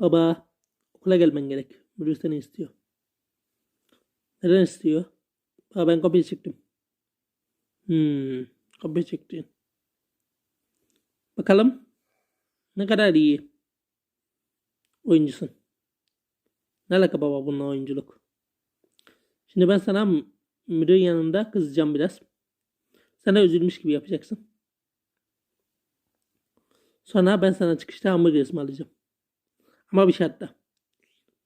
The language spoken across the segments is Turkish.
Baba, okula gelmen gerek. Müdür seni istiyor. Neden istiyor? Baba ben kopya çektim. Hmm, kopya çektin. Bakalım. Ne kadar iyi. Oyuncusun. Ne alaka baba bununla oyunculuk? Şimdi ben sana müdürün yanında kızacağım biraz. De üzülmüş gibi yapacaksın. Sonra ben sana çıkışta hamburger ısmarlayacağım. Ama bir şartla.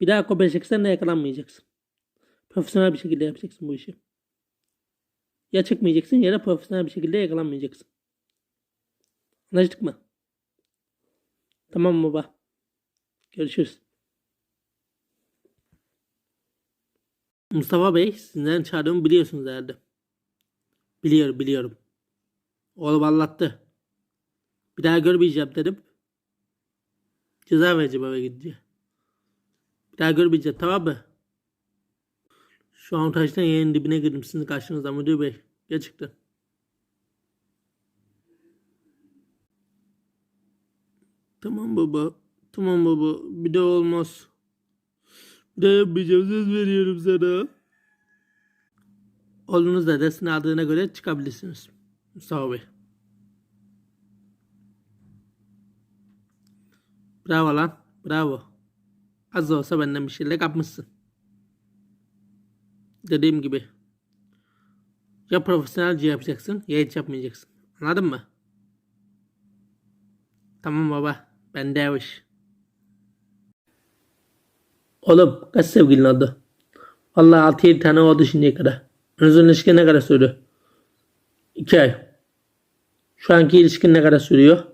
Bir daha kopya çeksen de yakalanmayacaksın. Profesyonel bir şekilde yapacaksın bu işi. Ya çıkmayacaksın ya da profesyonel bir şekilde yakalanmayacaksın. Anlaştık mı? Tamam baba? Görüşürüz. Mustafa Bey sizden çağırdığımı biliyorsunuz herhalde. Biliyorum biliyorum. Oğlum anlattı. Bir daha görmeyeceğim dedim. Ceza vereceğim eve gidince. Bir daha görmeyeceğim tamam mı? Şu an taştan yerin dibine girdim sizin karşınızda müdür bey. Gerçekten. Tamam baba. Tamam baba. Bir daha olmaz. Bir daha yapmayacağım söz veriyorum sana. Oğlunuz da dersini aldığına göre çıkabilirsiniz. Mustafa Bey. Bravo lan. Bravo. Az da olsa benden bir şeyler kapmışsın. Dediğim gibi. Ya profesyonelce yapacaksın ya hiç yapmayacaksın. Anladın mı? Tamam baba. Ben de o iş. Oğlum kaç sevgilin oldu? Vallahi 6-7 tane oldu şimdiye kadar. Uzun ilişki ne kadar sürdü? 2 ay. Şu anki ilişkin ne kadar sürüyor?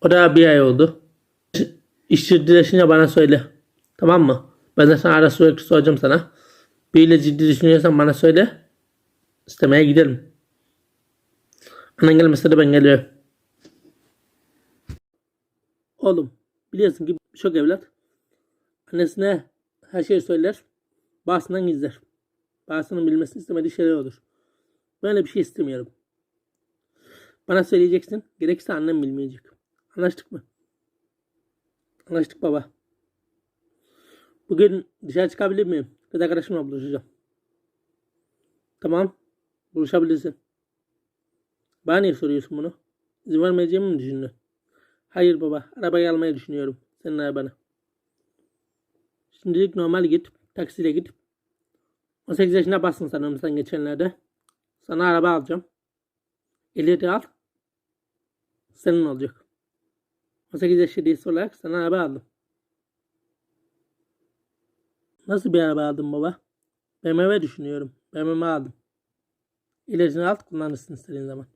O da bir ay oldu. İş ciddileşince bana söyle. Tamam mı? Ben de sana ara sürekli soracağım sana. Biriyle ciddi düşünüyorsan bana söyle. İstemeye gidelim. Anan gelmese de ben geliyorum. Oğlum biliyorsun ki çok evlat. Annesine her şeyi söyler. Babasından gizler. Babasının bilmesini istemediği şeyler olur. Böyle bir şey istemiyorum. Bana söyleyeceksin. Gerekirse annem bilmeyecek. Anlaştık mı? Anlaştık baba. Bugün dışarı çıkabilir miyim? Kız arkadaşımla buluşacağım. Tamam. Buluşabilirsin. Bana niye soruyorsun bunu? İzin vermeyeceğimi mi düşündün? Hayır baba. Arabayı almayı düşünüyorum. Senin arabanı. Şimdilik normal git. Taksiyle git. 18 yaşına bassın sanırım sen geçenlerde. Sana araba alacağım. Ehliyeti al. Senin olacak. 18 yaş hediyesi olarak sana araba aldım. Nasıl bir araba aldın baba? BMW düşünüyorum. BMW aldım. İlacını al kullanırsın istediğin zaman.